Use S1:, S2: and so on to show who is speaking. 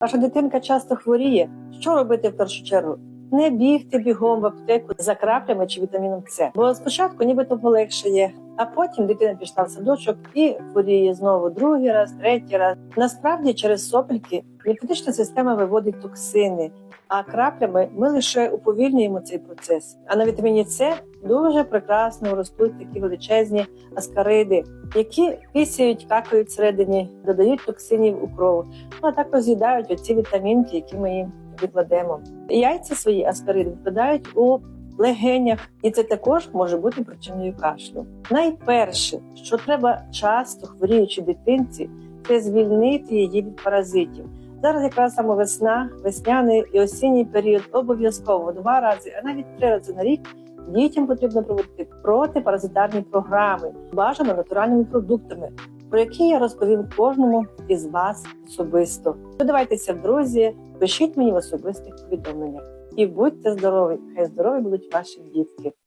S1: Ваша дитинка часто хворіє. Що робити в першу чергу? Не бігти бігом в аптеку за краплями чи вітаміном С. Бо спочатку нібито полегшає, а потім дитина пішла в садочок і хворіє знову другий раз, третій раз. Насправді через сопельки лімфатична система виводить токсини, а краплями ми лише уповільнюємо цей процес. А на вітаміні С дуже прекрасно ростуть такі величезні аскариди, які пісяють, какають всередині, додають токсинів у кров, ну а також з'їдають оці вітамінки, які ми їм викладемо. Яйця свої аскариди викладають у легенях, і це також може бути причиною кашлю. Найперше, що треба часто хворіючій дитинці, це звільнити її від паразитів. Зараз якраз саме весна, весняний і осінній період обов'язково два рази, а навіть три рази на рік дітям потрібно проводити протипаразитарні програми, бажано натуральними продуктами, про які я розповім кожному із вас особисто. Додавайтеся друзі, пишіть мені в особистих повідомленнях і будьте здорові! Хай здорові будуть ваші дітки.